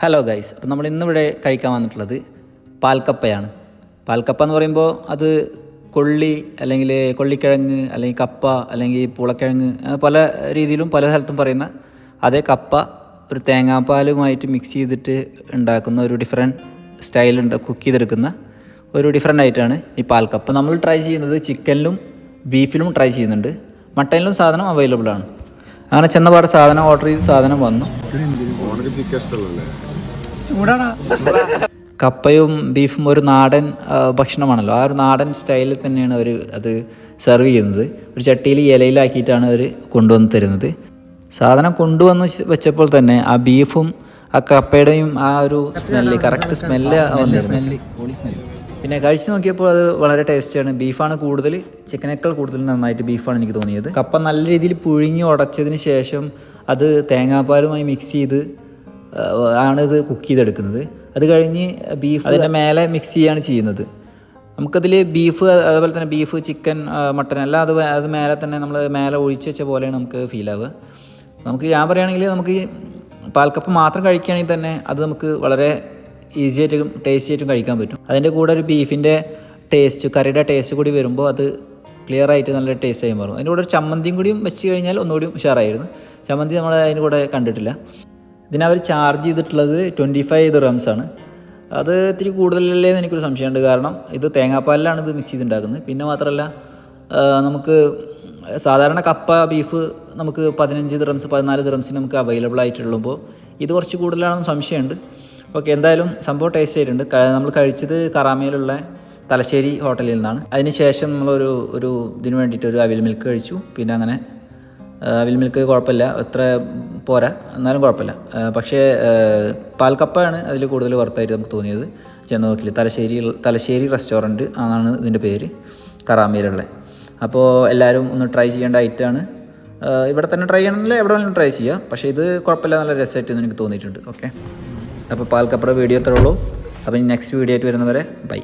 Hello guys അപ്പോൾ നമ്മൾ ഇന്നിവിടെ കഴിക്കാൻ വന്നിട്ടുള്ളത് പാൽക്കപ്പയാണ്. പാൽക്കപ്പ എന്ന് പറയുമ്പോൾ അത് കൊള്ളി അല്ലെങ്കിൽ കൊള്ളിക്കിഴങ്ങ് അല്ലെങ്കിൽ കപ്പ അല്ലെങ്കിൽ പൂളക്കിഴങ്ങ് പല രീതിയിലും പല സ്ഥലത്തും പറയുന്ന അതേ കപ്പ ഒരു തേങ്ങാപ്പാലുമായിട്ട് മിക്സ് ചെയ്തിട്ട് ഉണ്ടാക്കുന്ന ഒരു ഡിഫറെന്റ് സ്റ്റൈലുണ്ട് കുക്ക് ചെയ്തെടുക്കുന്ന ഒരു ഡിഫറെന്റ് ആയിട്ടാണ് ഈ പാൽക്കപ്പ. നമ്മൾ ട്രൈ ചെയ്യുന്നത് ചിക്കനിലും ബീഫിലും ട്രൈ ചെയ്യുന്നുണ്ട്. മട്ടനിലും സാധനം അവൈലബിൾ ആണ്. അങ്ങനെ ചെന്നപാട് സാധനം ഓർഡർ ചെയ്ത് സാധനം വന്നു. ഓണക്ക് ചിക്കൻ ഇഷ്ടമല്ലേ കപ്പയും ബീഫും ഒരു നാടൻ ഭക്ഷണമാണല്ലോ. ആ ഒരു നാടൻ സ്റ്റൈലിൽ തന്നെയാണ് അവർ അത് സെർവ് ചെയ്യുന്നത്. ഒരു ചട്ടിയിൽ ഇലയിലാക്കിയിട്ടാണ് അവർ കൊണ്ടുവന്ന് തരുന്നത്. സാധനം കൊണ്ടുവന്ന് വെച്ചപ്പോൾ തന്നെ ആ ബീഫും ആ കപ്പയുടെയും ആ ഒരു സ്മെല്ല് കറക്റ്റ് സ്മെല്ല് വന്നിരുന്നു. പിന്നെ കഴിച്ചു നോക്കിയപ്പോൾ അത് വളരെ ടേസ്റ്റിയാണ്. ബീഫാണ് കൂടുതൽ ചിക്കനേക്കാൾ കൂടുതൽ നന്നായിട്ട് ബീഫാണ് എനിക്ക് തോന്നിയത്. കപ്പ നല്ല രീതിയിൽ പുഴുങ്ങി ഉടച്ചതിന് ശേഷം അത് തേങ്ങാപ്പാലുമായി മിക്സ് ചെയ്ത് ആണ് ഇത് കുക്ക് ചെയ്തെടുക്കുന്നത്. അത് കഴിഞ്ഞ് ബീഫ് അതിന്റെ മേലെ മിക്സ് ചെയ്യാണ് ചെയ്യുന്നത്. നമുക്കതിൽ ബീഫ് അതുപോലെ തന്നെ ബീഫ് ചിക്കൻ മട്ടൻ എല്ലാം അത് അത് മേലെ തന്നെ നമ്മൾ മേലെ ഒഴിച്ച് വെച്ച പോലെയാണ് നമുക്ക് ഫീൽ ആവുക. നമുക്ക് ഞാൻ പറയുകയാണെങ്കിൽ നമുക്ക് ഈ പാൽക്കപ്പ് മാത്രം കഴിക്കുകയാണെങ്കിൽ തന്നെ അത് നമുക്ക് വളരെ ഈസി ആയിട്ടും ടേസ്റ്റി ആയിട്ടും കഴിക്കാൻ പറ്റും. അതിന്റെ കൂടെ ഒരു ബീഫിന്റെ ടേസ്റ്റ് കറിയുടെ ടേസ്റ്റ് കൂടി വരുമ്പോൾ അത് ക്ലിയർ ആയിട്ട് നല്ല ടേസ്റ്റ് ആയി മാറും. അതിന്റെ കൂടെ ഒരു ചമ്മന്തിയും കൂടിയും വെച്ച് കഴിഞ്ഞാൽ ഒന്നുകൂടി ഉഷാറായിരുന്നു. ചമ്മന്തി നമ്മൾ അതിന്റെ കൂടെ കണ്ടിട്ടില്ല. ഇതിനവർ ചാർജ് ചെയ്തിട്ടുള്ളത് ട്വന്റി ഫൈവ് ദിറംസ് ആണ്. അത് ഇത്തിരി കൂടുതലല്ലേ എന്ന് എനിക്കൊരു സംശയമുണ്ട്. കാരണം ഇത് തേങ്ങാപ്പാലിലാണ് ഇത് മിക്സ് ചെയ്തുണ്ടാക്കുന്നത് പിന്നെ മാത്രമല്ല നമുക്ക് സാധാരണ കപ്പ ബീഫ് നമുക്ക് പതിനഞ്ച് ദ്രംസ് പതിനാല് ദിറംസിന് നമുക്ക് അവൈലബിൾ ആയിട്ടുള്ളപ്പോൾ ഇത് കുറച്ച് കൂടുതലാണെന്ന് സംശയമുണ്ട്. ഓക്കെ എന്തായാലും സംഭവം ടേസ്റ്റ് ആയിട്ടുണ്ട് നമ്മൾ കഴിച്ചത് കറാമയിലുള്ള തലശ്ശേരി ഹോട്ടലിൽ നിന്നാണ്. അതിന് ശേഷം നമ്മളൊരു ഒരു ഇതിന് വേണ്ടിയിട്ട് ഒരു അവിൽ മിൽക്ക് കഴിച്ചു. പിന്നെ അങ്ങനെ അവിൽ മിൽക്ക് കുഴപ്പമില്ല. എത്ര പോരാ? എന്നാലും കുഴപ്പമില്ല. പക്ഷേ പാൽക്കപ്പാണ് അതിൽ കൂടുതൽ വർത്തായിട്ട് നമുക്ക് തോന്നിയത്. ചെന്ന് നോക്കില്ല തലശ്ശേരി തലശ്ശേരി റെസ്റ്റോറന്റ് ആണ് ഇതിന്റെ പേര്. കറാമയിലുള്ള. അപ്പോൾ എല്ലാവരും ഒന്ന് ട്രൈ ചെയ്യേണ്ട ഐറ്റമാണ് ഇവിടെ തന്നെ ട്രൈ ചെയ്യണമെങ്കിൽ എവിടെ വേണമെങ്കിലും ട്രൈ ചെയ്യാം. പക്ഷേ ഇത് കുഴപ്പമില്ല നല്ല രസമായിട്ട് എനിക്ക് തോന്നിയിട്ടുണ്ട്. ഓക്കെ അപ്പോൾ പാൽക്കപ്പയുടെ വീഡിയോ എത്ര ഉള്ളൂ. അപ്പോൾ നെക്സ്റ്റ് വീഡിയോ ആയിട്ട് വരുന്നവരെ ബൈ